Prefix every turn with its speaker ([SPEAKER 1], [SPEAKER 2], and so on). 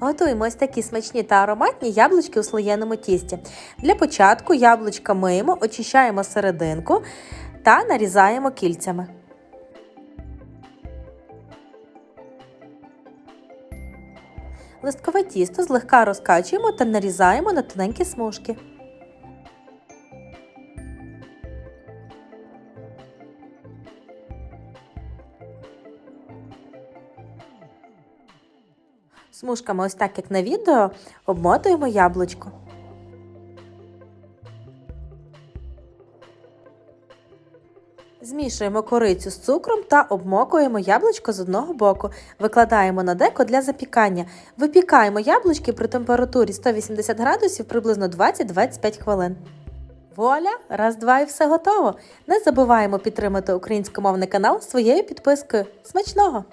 [SPEAKER 1] Готуємо ось такі смачні та ароматні яблучки у слоєному тісті. Для початку яблучка миємо, очищаємо серединку та нарізаємо кільцями. Листкове тісто злегка розкачуємо та нарізаємо на тоненькі смужки. Смужками, ось так як на відео, обмотуємо яблучко. Змішуємо корицю з цукром та обмокуємо яблучко з одного боку. Викладаємо на деко для запікання. Випікаємо яблучки при температурі 180 градусів приблизно 20-25 хвилин. Вуаля! Раз, два і все готово. Не забуваємо підтримати українськомовний канал своєю підпискою. Смачного!